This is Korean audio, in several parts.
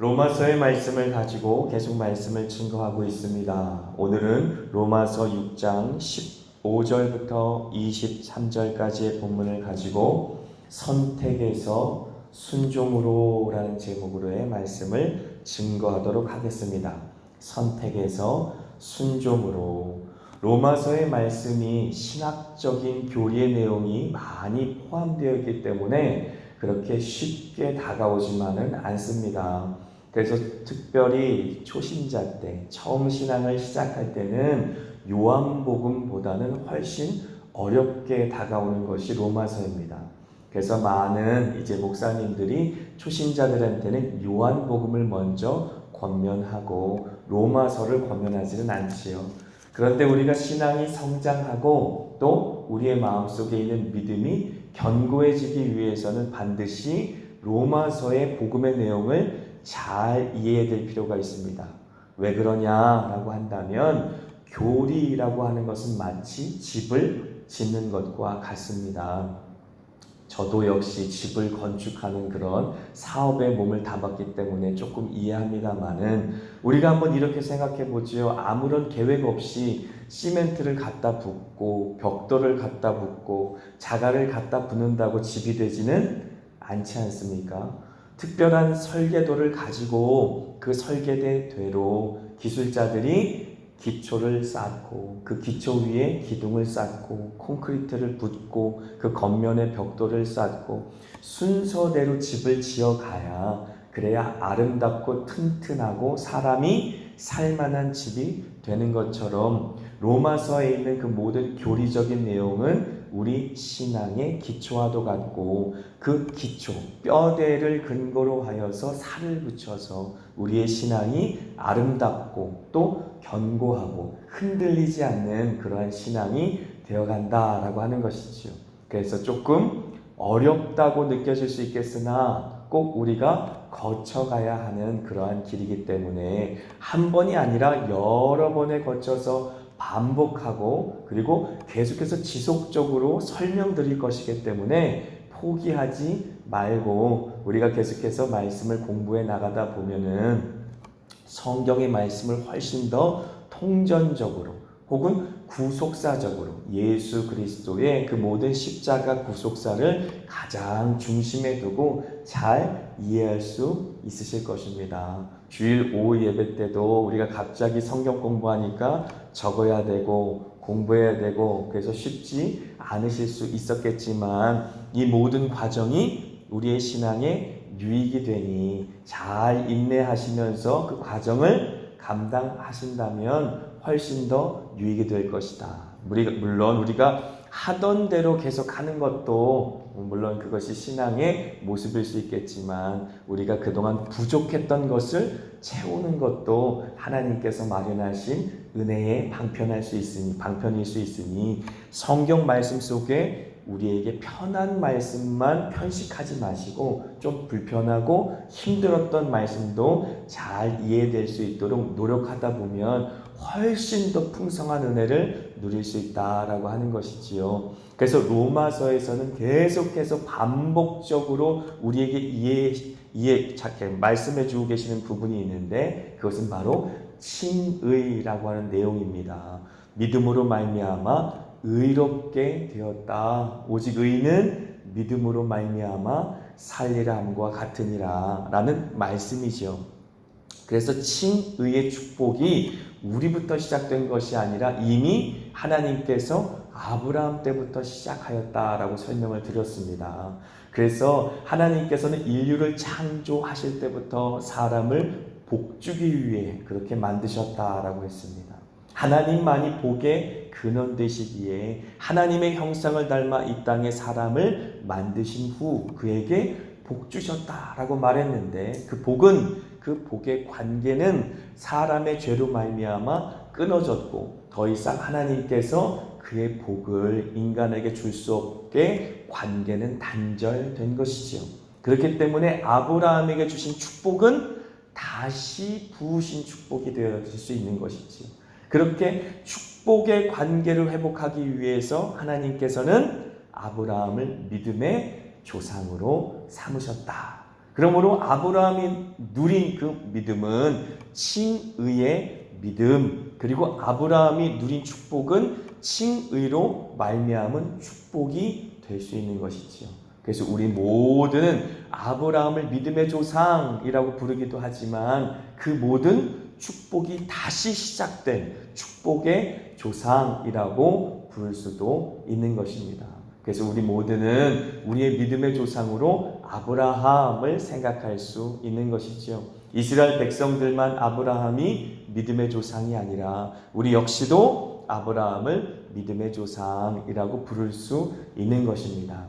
로마서의 말씀을 가지고 계속 말씀을 증거하고 있습니다. 오늘은 로마서 6장 15절부터 23절까지의 본문을 가지고 선택에서 순종으로 라는 제목으로의 말씀을 증거하도록 하겠습니다. 선택에서 순종으로 로마서의 말씀이 신학적인 교리의 내용이 많이 포함되어 있기 때문에 그렇게 쉽게 다가오지만은 않습니다. 그래서 특별히 초신자 때, 처음 신앙을 시작할 때는 요한복음보다는 훨씬 어렵게 다가오는 것이 로마서입니다. 그래서 많은 이제 목사님들이 초신자들한테는 요한복음을 먼저 권면하고 로마서를 권면하지는 않지요. 그런데 우리가 신앙이 성장하고 또 우리의 마음속에 있는 믿음이 견고해지기 위해서는 반드시 로마서의 복음의 내용을 잘 이해해야 될 필요가 있습니다. 왜 그러냐라고 한다면 교리라고 하는 것은 마치 집을 짓는 것과 같습니다. 저도 역시 집을 건축하는 그런 사업에 몸을 담았기 때문에 조금 이해합니다만은 우리가 한번 이렇게 생각해 보지요. 아무런 계획 없이 시멘트를 갖다 붓고 벽돌을 갖다 붓고 자갈을 갖다 붓는다고 집이 되지는 않지 않습니까? 특별한 설계도를 가지고 그 설계대로 기술자들이 기초를 쌓고 그 기초 위에 기둥을 쌓고 콘크리트를 붓고 그 겉면에 벽돌을 쌓고 순서대로 집을 지어가야 그래야 아름답고 튼튼하고 사람이 살만한 집이 되는 것처럼 로마서에 있는 그 모든 교리적인 내용은 우리 신앙의 기초와도 같고 그 기초, 뼈대를 근거로 하여서 살을 붙여서 우리의 신앙이 아름답고 또 견고하고 흔들리지 않는 그러한 신앙이 되어간다라고 하는 것이지요. 그래서 조금 어렵다고 느껴질 수 있겠으나 꼭 우리가 거쳐가야 하는 그러한 길이기 때문에 한 번이 아니라 여러 번에 거쳐서 반복하고 그리고 계속해서 지속적으로 설명드릴 것이기 때문에 포기하지 말고 우리가 계속해서 말씀을 공부해 나가다 보면은 성경의 말씀을 훨씬 더 통전적으로 혹은 구속사적으로 예수 그리스도의 그 모든 십자가 구속사를 가장 중심에 두고 잘 이해할 수 있으실 것입니다. 주일 오후 예배 때도 우리가 갑자기 성경 공부하니까 적어야 되고 공부해야 되고 그래서 쉽지 않으실 수 있었겠지만 이 모든 과정이 우리의 신앙에 유익이 되니 잘 인내하시면서 그 과정을 감당하신다면 훨씬 더 유익이 될 것이다. 물론 우리가 하던 대로 계속 하는 것도 물론 그것이 신앙의 모습일 수 있겠지만 우리가 그동안 부족했던 것을 채우는 것도 하나님께서 마련하신 은혜의 방편할 수 있으니 방편일 수 있으니 성경 말씀 속에 우리에게 편한 말씀만 편식하지 마시고 좀 불편하고 힘들었던 말씀도 잘 이해될 수 있도록 노력하다 보면 훨씬 더 풍성한 은혜를 누릴 수 있다라고 하는 것이지요. 그래서 로마서에서는 계속해서 반복적으로 우리에게 이해 이해 말씀해 주고 계시는 부분이 있는데 그것은 바로 칭의라고 하는 내용입니다. 믿음으로 말미암아 의롭게 되었다. 오직 의는 믿음으로 말미암아 살리라 함과 같으니라 라는 말씀이죠. 그래서 칭의의 축복이 우리부터 시작된 것이 아니라 이미 하나님께서 아브라함 때부터 시작하였다라고 설명을 드렸습니다. 그래서 하나님께서는 인류를 창조하실 때부터 사람을 복주기 위해 그렇게 만드셨다라고 했습니다. 하나님만이 복의 근원 되시기에 하나님의 형상을 닮아 이 땅에 사람을 만드신 후 그에게 복 주셨다라고 말했는데 그 복은 그 복의 관계는 사람의 죄로 말미암아 끊어졌고 더 이상 하나님께서 그의 복을 인간에게 줄 수 없게 관계는 단절된 것이지요. 그렇기 때문에 아브라함에게 주신 축복은 다시 부으신 축복이 되어질 수 있는 것이지요. 그렇게 축복의 관계를 회복하기 위해서 하나님께서는 아브라함을 믿음의 조상으로 삼으셨다. 그러므로 아브라함이 누린 그 믿음은 칭의의 믿음 그리고 아브라함이 누린 축복은 칭의로 말미암은 축복이 될 수 있는 것이지요. 그래서 우리 모두는 아브라함을 믿음의 조상이라고 부르기도 하지만 그 모든 축복이 다시 시작된 축복의 조상이라고 부를 수도 있는 것입니다. 그래서 우리 모두는 우리의 믿음의 조상으로 아브라함을 생각할 수 있는 것이지요. 이스라엘 백성들만 아브라함이 믿음의 조상이 아니라 우리 역시도 아브라함을 믿음의 조상이라고 부를 수 있는 것입니다.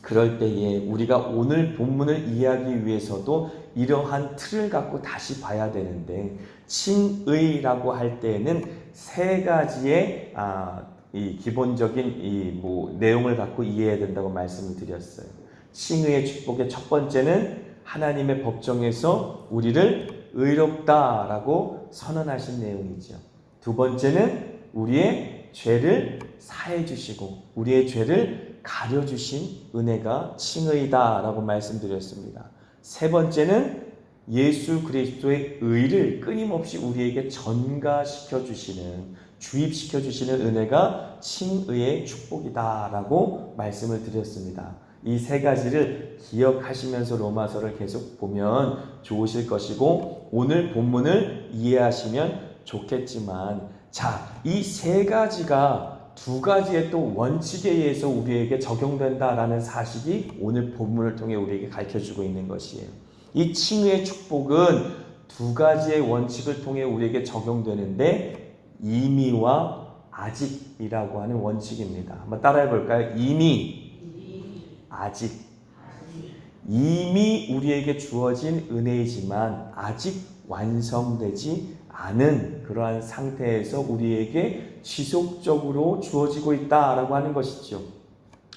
그럴 때에 우리가 오늘 본문을 이해하기 위해서도 이러한 틀을 갖고 다시 봐야 되는데 칭의라고 할 때에는 세 가지의 아, 이 기본적인 이 뭐 내용을 갖고 이해해야 된다고 말씀을 드렸어요. 칭의의 축복의 첫 번째는 하나님의 법정에서 우리를 의롭다라고 선언하신 내용이죠. 두 번째는 우리의 죄를 사해 주시고 우리의 죄를 가려 주신 은혜가 칭의다라고 말씀드렸습니다. 세 번째는 예수 그리스도의 의를 끊임없이 우리에게 전가시켜 주시는 주입시켜 주시는 은혜가 칭의의 축복이다라고 말씀을 드렸습니다. 이 세 가지를 기억하시면서 로마서를 계속 보면 좋으실 것이고 오늘 본문을 이해하시면 좋겠지만 자, 이 세 가지가 두 가지의 또 원칙에 의해서 우리에게 적용된다라는 사실이 오늘 본문을 통해 우리에게 가르쳐 주고 있는 것이에요. 이 칭의의 축복은 두 가지의 원칙을 통해 우리에게 적용되는데 이미와 아직이라고 하는 원칙입니다. 한번 따라해 볼까요? 이미, 아직. 이미 우리에게 주어진 은혜이지만 아직 완성되지 않은 그러한 상태에서 우리에게 지속적으로 주어지고 있다라고 하는 것이죠.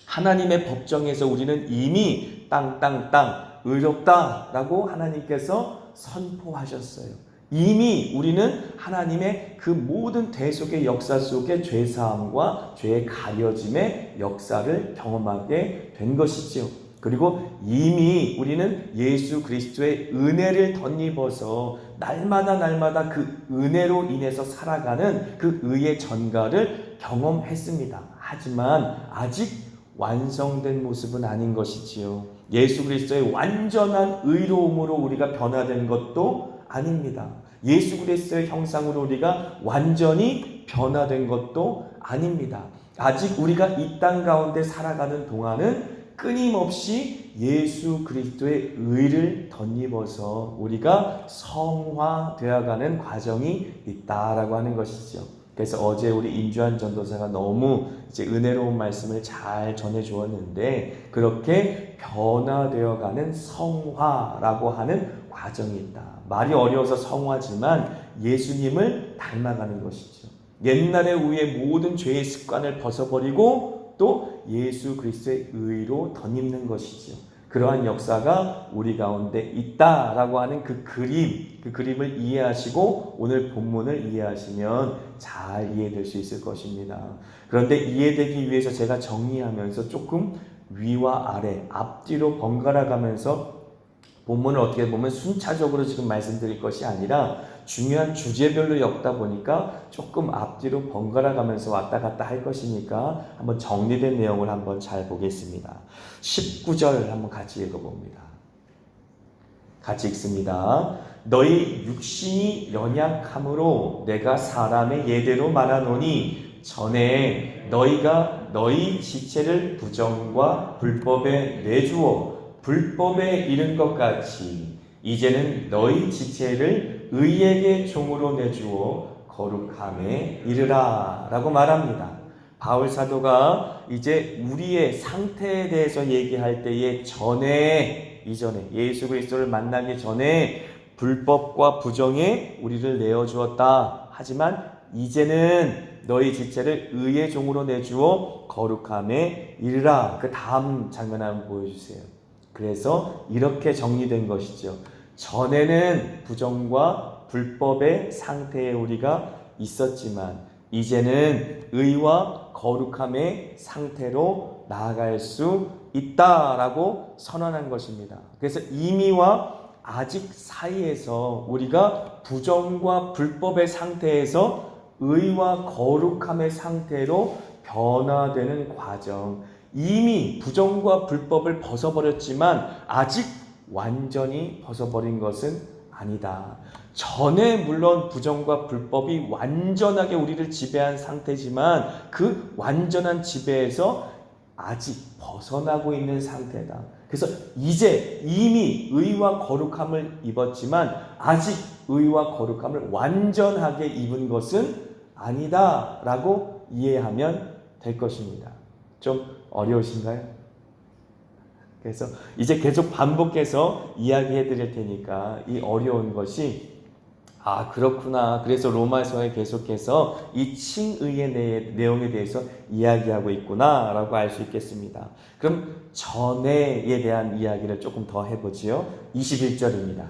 하나님의 법정에서 우리는 이미 땅땅땅 의롭다라고 하나님께서 선포하셨어요. 이미 우리는 하나님의 그 모든 대속의 역사 속에 죄사함과 죄의 가려짐의 역사를 경험하게 된 것이지요. 그리고 이미 우리는 예수 그리스도의 은혜를 덧입어서 날마다 날마다 그 은혜로 인해서 살아가는 그 의의 전가를 경험했습니다. 하지만 아직 완성된 모습은 아닌 것이지요. 예수 그리스도의 완전한 의로움으로 우리가 변화된 것도 아닙니다. 예수 그리스도의 형상으로 우리가 완전히 변화된 것도 아닙니다. 아직 우리가 이 땅 가운데 살아가는 동안은 끊임없이 예수 그리스도의 의를 덧입어서 우리가 성화되어가는 과정이 있다라고 하는 것이죠. 그래서 어제 우리 임주환 전도사가 너무 이제 은혜로운 말씀을 잘 전해 주었는데 그렇게 변화되어가는 성화라고 하는 과정이 있다. 말이 어려워서 성화지만 예수님을 닮아가는 것이죠. 옛날에 우리의 모든 죄의 습관을 벗어버리고 또 예수 그리스도의 의로 덧입는 것이죠. 그러한 역사가 우리 가운데 있다라고 하는 그 그림, 그 그림을 이해하시고 오늘 본문을 이해하시면 잘 이해될 수 있을 것입니다. 그런데 이해되기 위해서 제가 정리하면서 조금 위와 아래, 앞뒤로 번갈아 가면서 본문을 어떻게 보면 순차적으로 지금 말씀드릴 것이 아니라 중요한 주제별로 엮다 보니까 조금 앞뒤로 번갈아 가면서 왔다 갔다 할 것이니까 한번 정리된 내용을 한번 잘 보겠습니다. 19절 한번 같이 읽어봅니다. 같이 읽습니다. 너희 육신이 연약함으로 내가 사람의 예대로 말하노니 전에 너희가 너희 지체를 부정과 불법에 내주어 불법에 이른 것 같이 이제는 너희 지체를 의에게 종으로 내주어 거룩함에 이르라 라고 말합니다. 바울 사도가 이제 우리의 상태에 대해서 얘기할 때에 전에 이전에 예수 그리스도를 만나기 전에 불법과 부정에 우리를 내어 주었다. 하지만 이제는 너희 지체를 의의 종으로 내주어 거룩함에 이르라. 그 다음 장면 한번 보여주세요. 그래서 이렇게 정리된 것이죠. 전에는 부정과 불법의 상태에 우리가 있었지만 이제는 의와 거룩함의 상태로 나아갈 수 있다라고 선언한 것입니다. 그래서 이미와 아직 사이에서 우리가 부정과 불법의 상태에서 의와 거룩함의 상태로 변화되는 과정. 이미 부정과 불법을 벗어버렸지만 아직 완전히 벗어버린 것은 아니다. 전에 물론 부정과 불법이 완전하게 우리를 지배한 상태지만 그 완전한 지배에서 아직 벗어나고 있는 상태다. 그래서 이제 이미 의와 거룩함을 입었지만 아직 의와 거룩함을 완전하게 입은 것은 아니다 라고 이해하면 될 것입니다. 좀 어려우신가요? 그래서 이제 계속 반복해서 이야기해 드릴 테니까 이 어려운 것이 아 그렇구나. 그래서 로마서에 계속해서 이 칭의의 내용에 대해서 이야기하고 있구나 라고 알 수 있겠습니다. 그럼 전에에 대한 이야기를 조금 더 해보지요. 21절입니다.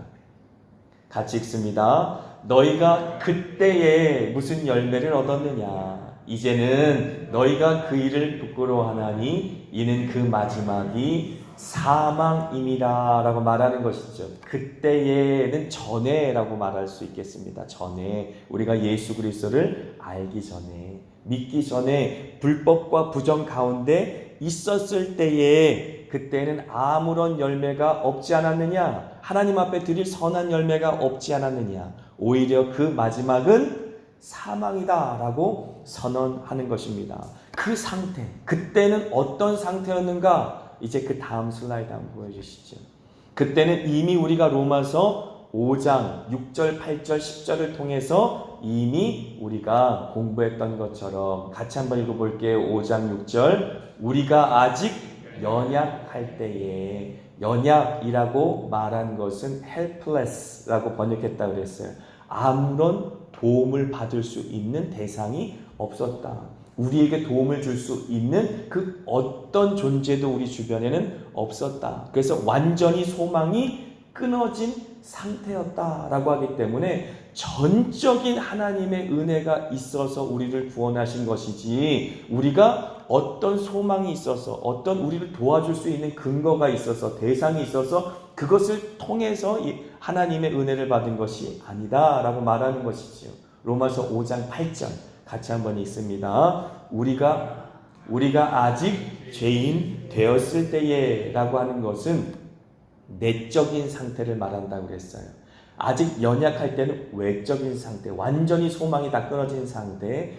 같이 읽습니다. 너희가 그때에 무슨 열매를 얻었느냐? 이제는 너희가 그 일을 부끄러워하나니 이는 그 마지막이 사망임이라 라고 말하는 것이죠. 그때에는 전에라고 말할 수 있겠습니다. 전에 우리가 예수 그리스도를 알기 전에 믿기 전에 불법과 부정 가운데 있었을 때에 그때는 아무런 열매가 없지 않았느냐? 하나님 앞에 드릴 선한 열매가 없지 않았느냐? 오히려 그 마지막은 사망이다 라고 선언하는 것입니다. 그 상태, 그때는 어떤 상태였는가? 이제 그 다음 슬라이드 한번 보여주시죠. 그때는 이미 우리가 로마서 5장 6절, 8절, 10절을 통해서 이미 우리가 공부했던 것처럼 같이 한번 읽어볼게요. 5장 6절. 우리가 아직 연약할 때에 연약이라고 말한 것은 helpless라고 번역했다 그랬어요. 아무런 도움을 받을 수 있는 대상이 없었다. 우리에게 도움을 줄 수 있는 그 어떤 존재도 우리 주변에는 없었다. 그래서 완전히 소망이 끊어진 상태였다라고 하기 때문에 전적인 하나님의 은혜가 있어서 우리를 구원하신 것이지 우리가 어떤 소망이 있어서 어떤 우리를 도와줄 수 있는 근거가 있어서 대상이 있어서 그것을 통해서 하나님의 은혜를 받은 것이 아니다라고 말하는 것이지요. 로마서 5장 8절 같이 한번 읽습니다. 우리가 우리가 아직 죄인 되었을 때에라고 하는 것은 내적인 상태를 말한다고 그랬어요. 아직 연약할 때는 외적인 상태, 완전히 소망이 다 끊어진 상태,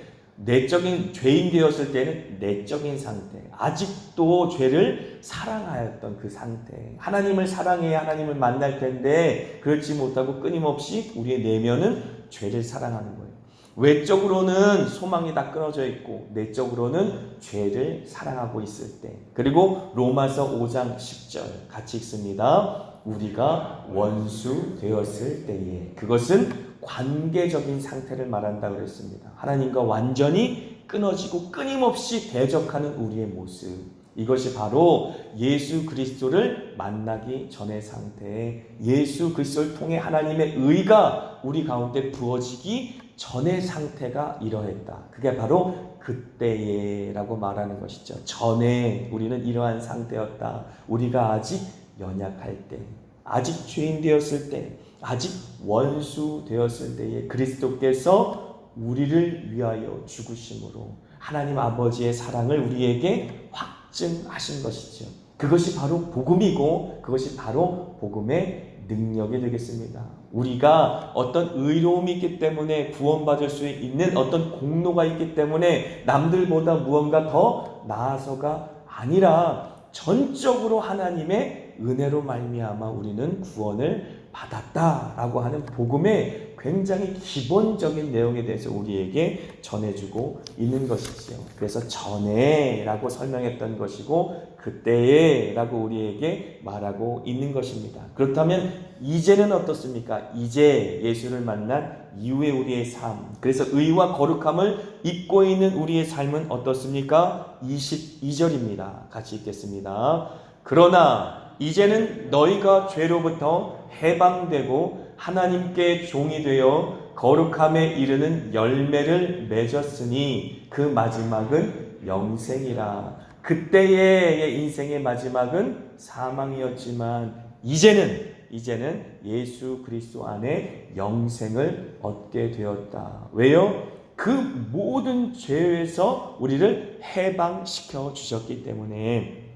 내적인 죄인 되었을 때는 내적인 상태, 아직도 죄를 사랑하였던 그 상태. 하나님을 사랑해야 하나님을 만날 텐데, 그렇지 못하고 끊임없이 우리의 내면은 죄를 사랑하는 거예요. 외적으로는 소망이 다 끊어져 있고 내적으로는 죄를 사랑하고 있을 때 그리고 로마서 5장 10절 같이 읽습니다. 우리가 원수 되었을 때에 그것은 관계적인 상태를 말한다 그랬습니다. 하나님과 완전히 끊어지고 끊임없이 대적하는 우리의 모습 이것이 바로 예수 그리스도를 만나기 전의 상태, 예수 그리스도를 통해 하나님의 의가 우리 가운데 부어지기 전의 상태가 이러했다. 그게 바로 그때에라고 말하는 것이죠. 전에 우리는 이러한 상태였다. 우리가 아직 연약할 때, 아직 죄인 되었을 때, 아직 원수 되었을 때에 그리스도께서 우리를 위하여 죽으심으로 하나님 아버지의 사랑을 우리에게 확증하신 것이죠. 그것이 바로 복음이고 그것이 바로 복음의 능력이 되겠습니다. 우리가 어떤 의로움이 있기 때문에 구원받을 수 있는 어떤 공로가 있기 때문에 남들보다 무언가 더 나아서가 아니라 전적으로 하나님의 은혜로 말미암아 우리는 구원을 받았다라고 하는 복음의 굉장히 기본적인 내용에 대해서 우리에게 전해주고 있는 것이지요. 그래서 전에라고 설명했던 것이고 그때에라고 우리에게 말하고 있는 것입니다. 그렇다면 이제는 어떻습니까? 이제 예수를 만난 이후의 우리의 삶. 그래서 의와 거룩함을 입고 있는 우리의 삶은 어떻습니까? 22절입니다. 같이 읽겠습니다. 그러나 이제는 너희가 죄로부터 해방되고 하나님께 종이 되어 거룩함에 이르는 열매를 맺었으니 그 마지막은 영생이라. 그때의 인생의 마지막은 사망이었지만 이제는 이제는 예수 그리스도 안에 영생을 얻게 되었다. 왜요? 그 모든 죄에서 우리를 해방시켜 주셨기 때문에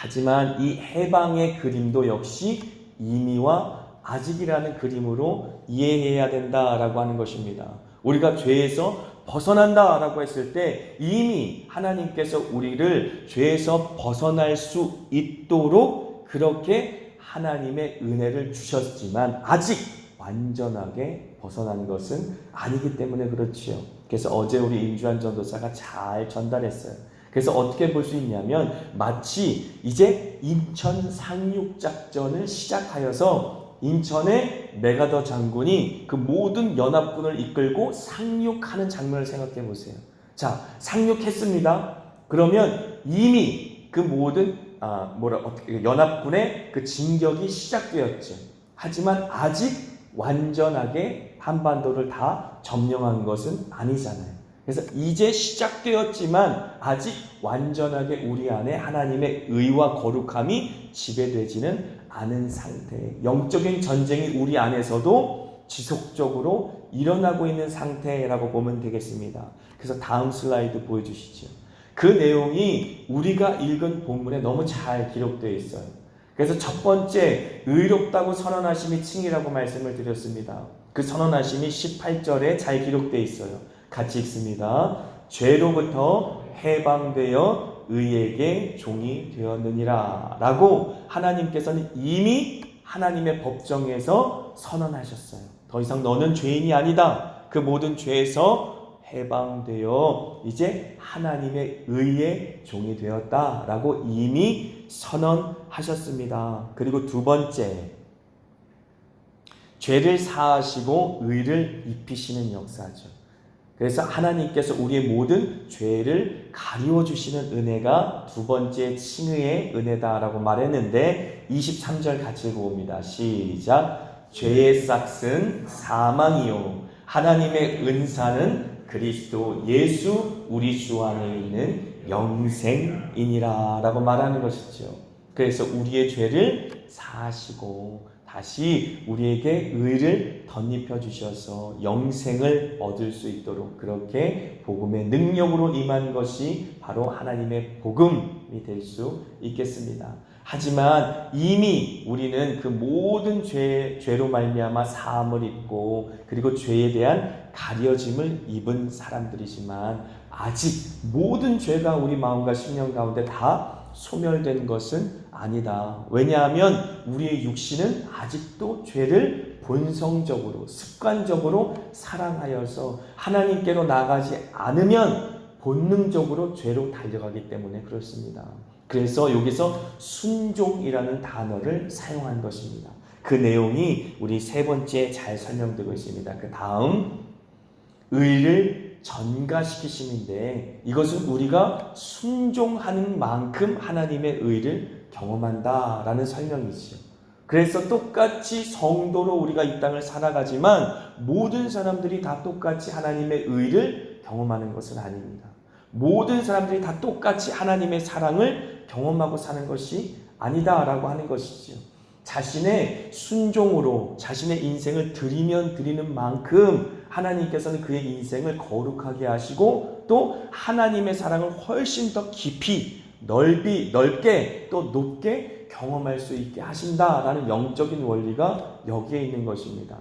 하지만 이 해방의 그림도 역시 이미와 아직이라는 그림으로 이해해야 된다라고 하는 것입니다. 우리가 죄에서 벗어난다라고 했을 때 이미 하나님께서 우리를 죄에서 벗어날 수 있도록 그렇게 하나님의 은혜를 주셨지만 아직 완전하게 벗어난 것은 아니기 때문에 그렇지요. 그래서 어제 우리 임주환 전도사가 잘 전달했어요. 그래서 어떻게 볼 수 있냐면 마치 이제 인천 상륙 작전을 시작하여서 인천의 메가더 장군이 그 모든 연합군을 이끌고 상륙하는 장면을 생각해 보세요. 자, 상륙했습니다. 그러면 이미 그 모든 아, 뭐라 어떻게 연합군의 그 진격이 시작되었죠. 하지만 아직 완전하게 한반도를 다 점령한 것은 아니잖아요. 그래서 이제 시작되었지만 아직 완전하게 우리 안에 하나님의 의와 거룩함이 지배되지는 않은 상태. 영적인 전쟁이 우리 안에서도 지속적으로 일어나고 있는 상태라고 보면 되겠습니다. 그래서 다음 슬라이드 보여주시죠. 그 내용이 우리가 읽은 본문에 너무 잘 기록되어 있어요. 그래서 첫 번째 의롭다고 선언하심이 칭이라고 말씀을 드렸습니다. 그 선언하심이 18절에 잘 기록되어 있어요. 같이 읽습니다. 죄로부터 해방되어 의에게 종이 되었느니라 라고 하나님께서는 이미 하나님의 법정에서 선언하셨어요. 더 이상 너는 죄인이 아니다. 그 모든 죄에서 해방되어 이제 하나님의 의의 종이 되었다 라고 이미 선언하셨습니다. 그리고 두 번째, 죄를 사하시고 의를 입히시는 역사죠. 그래서 하나님께서 우리의 모든 죄를 가리워 주시는 은혜가 두 번째 칭의의 은혜다라고 말했는데 23절 같이 읽어봅니다. 시작. 죄의 싹은 사망이요 하나님의 은사는 그리스도 예수 우리 주 안에 있는 영생이니라라고 말하는 것이죠. 그래서 우리의 죄를 사하시고 다시 우리에게 의를 덧입혀 주셔서 영생을 얻을 수 있도록 그렇게 복음의 능력으로 임한 것이 바로 하나님의 복음이 될 수 있겠습니다. 하지만 이미 우리는 그 모든 죄, 죄로 말미암아 사함을 입고 그리고 죄에 대한 가려짐을 입은 사람들이지만 아직 모든 죄가 우리 마음과 심령 가운데 다 소멸된 것은 아니다. 왜냐하면 우리의 육신은 아직도 죄를 본성적으로, 습관적으로 사랑하여서 하나님께로 나가지 않으면 본능적으로 죄로 달려가기 때문에 그렇습니다. 그래서 여기서 순종이라는 단어를 사용한 것입니다. 그 내용이 우리 세 번째 잘 설명되고 있습니다. 그 다음, 의를 전가시키심인데 이것은 우리가 순종하는 만큼 하나님의 의를 경험한다라는 설명이지요. 그래서 똑같이 성도로 우리가 이 땅을 살아가지만 모든 사람들이 다 똑같이 하나님의 의를 경험하는 것은 아닙니다. 모든 사람들이 다 똑같이 하나님의 사랑을 경험하고 사는 것이 아니다라고 하는 것이지요. 자신의 순종으로 자신의 인생을 드리면 드리는 만큼 하나님께서는 그의 인생을 거룩하게 하시고 또 하나님의 사랑을 훨씬 더 깊이 넓이 넓게 또 높게 경험할 수 있게 하신다라는 영적인 원리가 여기에 있는 것입니다.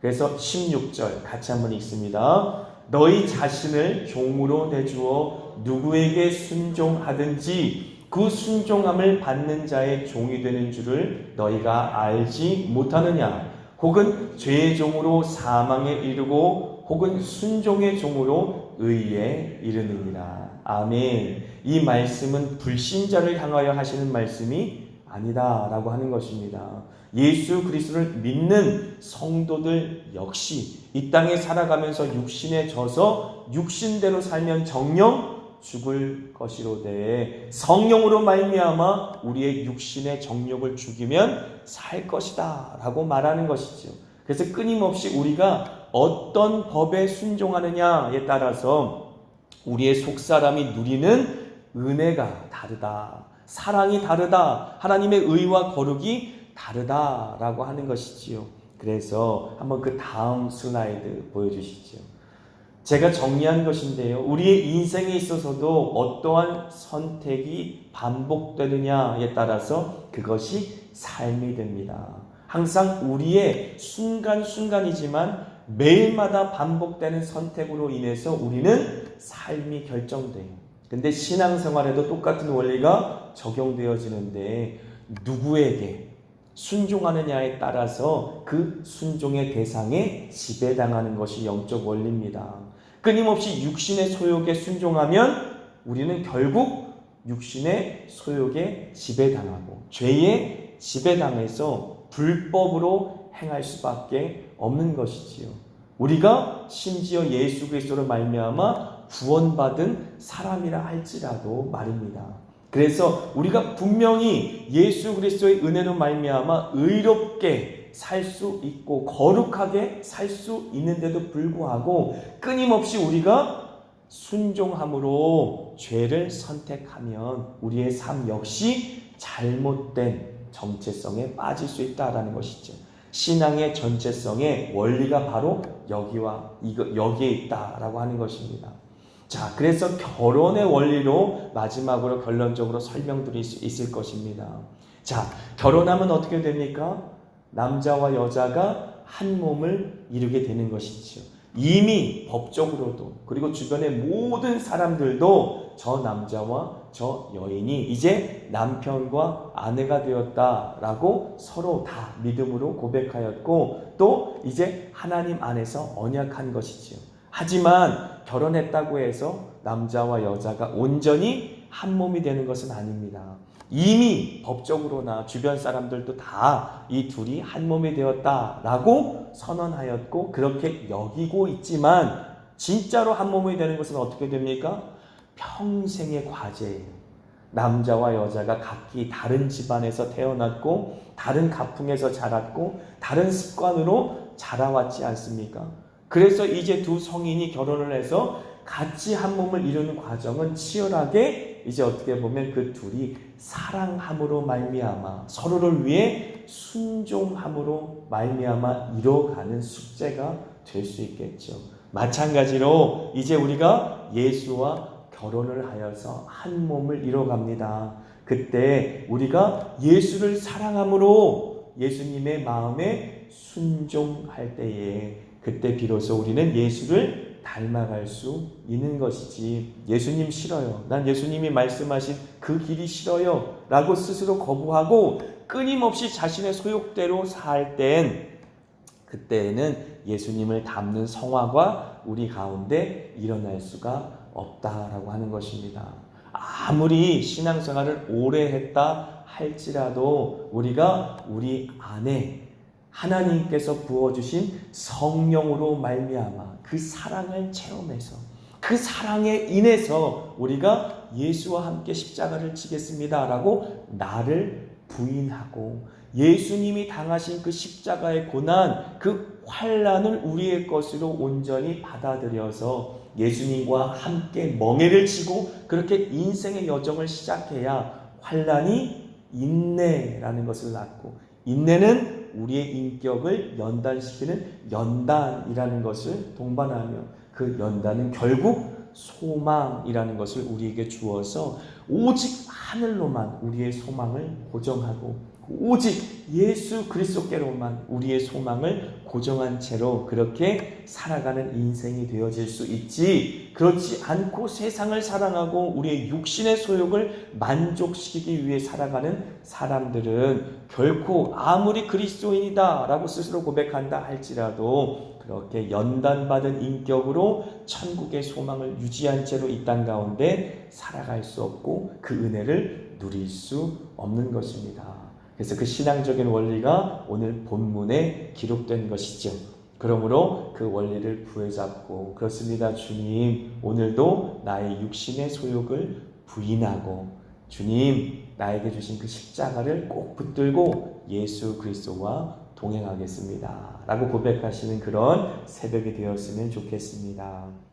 그래서 16절 같이 한번 읽습니다. 너희 자신을 종으로 내주어 누구에게 순종하든지 그 순종함을 받는 자의 종이 되는 줄을 너희가 알지 못하느냐? 혹은 죄의 종으로 사망에 이르고 혹은 순종의 종으로 의에 이르느니라. 아멘. 이 말씀은 불신자를 향하여 하시는 말씀이 아니다라고 하는 것입니다. 예수 그리스도를 믿는 성도들 역시 이 땅에 살아가면서 육신에 져서 육신대로 살면 정령 죽을 것이로되 성령으로 말미암아 우리의 육신의 정욕을 죽이면 살 것이다라고 말하는 것이죠. 그래서 끊임없이 우리가 어떤 법에 순종하느냐에 따라서 우리의 속사람이 누리는 은혜가 다르다. 사랑이 다르다. 하나님의 의와 거룩이 다르다라고 하는 것이지요. 그래서 한번 그 다음 슬라이드 보여주시죠. 제가 정리한 것인데요. 우리의 인생에 있어서도 어떠한 선택이 반복되느냐에 따라서 그것이 삶이 됩니다. 항상 우리의 순간순간이지만 매일마다 반복되는 선택으로 인해서 우리는 삶이 결정돼요. 근데 신앙생활에도 똑같은 원리가 적용되어지는데 누구에게 순종하느냐에 따라서 그 순종의 대상에 지배당하는 것이 영적 원리입니다. 끊임없이 육신의 소욕에 순종하면 우리는 결국 육신의 소욕에 지배당하고 죄에 지배당해서 불법으로 행할 수밖에 없는 것이지요. 우리가 심지어 예수 그리스도로 말미암아 구원받은 사람이라 할지라도 말입니다. 그래서 우리가 분명히 예수 그리스도의 은혜로 말미암아 의롭게 살 수 있고 거룩하게 살 수 있는데도 불구하고 끊임없이 우리가 순종함으로 죄를 선택하면 우리의 삶 역시 잘못된 정체성에 빠질 수 있다라는 것이죠. 신앙의 전체성의 원리가 바로 여기와 이거 여기에 있다라고 하는 것입니다. 자, 그래서 결혼의 원리로 마지막으로 결론적으로 설명드릴 수 있을 것입니다. 자, 결혼하면 어떻게 됩니까? 남자와 여자가 한 몸을 이루게 되는 것이지요. 이미 법적으로도 그리고 주변의 모든 사람들도 저 남자와 저 여인이 이제 남편과 아내가 되었다라고 서로 다 믿음으로 고백하였고 또 이제 하나님 안에서 언약한 것이지요. 하지만 결혼했다고 해서 남자와 여자가 온전히 한 몸이 되는 것은 아닙니다. 이미 법적으로나 주변 사람들도 다 이 둘이 한 몸이 되었다라고 선언하였고 그렇게 여기고 있지만 진짜로 한 몸이 되는 것은 어떻게 됩니까? 평생의 과제예요. 남자와 여자가 각기 다른 집안에서 태어났고 다른 가풍에서 자랐고 다른 습관으로 자라왔지 않습니까? 그래서 이제 두 성인이 결혼을 해서 같이 한 몸을 이루는 과정은 치열하게 이제 어떻게 보면 그 둘이 사랑함으로 말미암아 서로를 위해 순종함으로 말미암아 이뤄가는 숙제가 될 수 있겠죠. 마찬가지로 이제 우리가 예수와 결혼을 하여서 한 몸을 이뤄갑니다. 그때 우리가 예수를 사랑함으로 예수님의 마음에 순종할 때에 그때 비로소 우리는 예수를 닮아갈 수 있는 것이지. 예수님 싫어요. 난 예수님이 말씀하신 그 길이 싫어요. 라고 스스로 거부하고 끊임없이 자신의 소욕대로 살 땐 그때에는 예수님을 닮는 성화가 우리 가운데 일어날 수가 없다라고 하는 것입니다. 아무리 신앙생활을 오래 했다 할지라도 우리가 우리 안에 하나님께서 부어주신 성령으로 말미암아 그 사랑을 체험해서 그 사랑에 인해서 우리가 예수와 함께 십자가를 지겠습니다라고 나를 부인하고 예수님이 당하신 그 십자가의 고난, 그 환란을 우리의 것으로 온전히 받아들여서 예수님과 함께 멍해를 치고 그렇게 인생의 여정을 시작해야 환란이 인내라는 것을 낳고 인내는 우리의 인격을 연단시키는 연단이라는 것을 동반하며 그 연단은 결국 소망이라는 것을 우리에게 주어서 오직 하늘로만 우리의 소망을 고정하고 오직 예수 그리스도께로만 우리의 소망을 고정한 채로 그렇게 살아가는 인생이 되어질 수 있지 그렇지 않고 세상을 사랑하고 우리의 육신의 소욕을 만족시키기 위해 살아가는 사람들은 결코 아무리 그리스도인이다라고 스스로 고백한다 할지라도 그렇게 연단받은 인격으로 천국의 소망을 유지한 채로 이 땅 가운데 살아갈 수 없고 그 은혜를 누릴 수 없는 것입니다. 그래서 그 신앙적인 원리가 오늘 본문에 기록된 것이죠. 그러므로 그 원리를 부여잡고 그렇습니다. 주님, 오늘도 나의 육신의 소욕을 부인하고 주님, 나에게 주신 그 십자가를 꼭 붙들고 예수 그리스도와 동행하겠습니다. 라고 고백하시는 그런 새벽이 되었으면 좋겠습니다.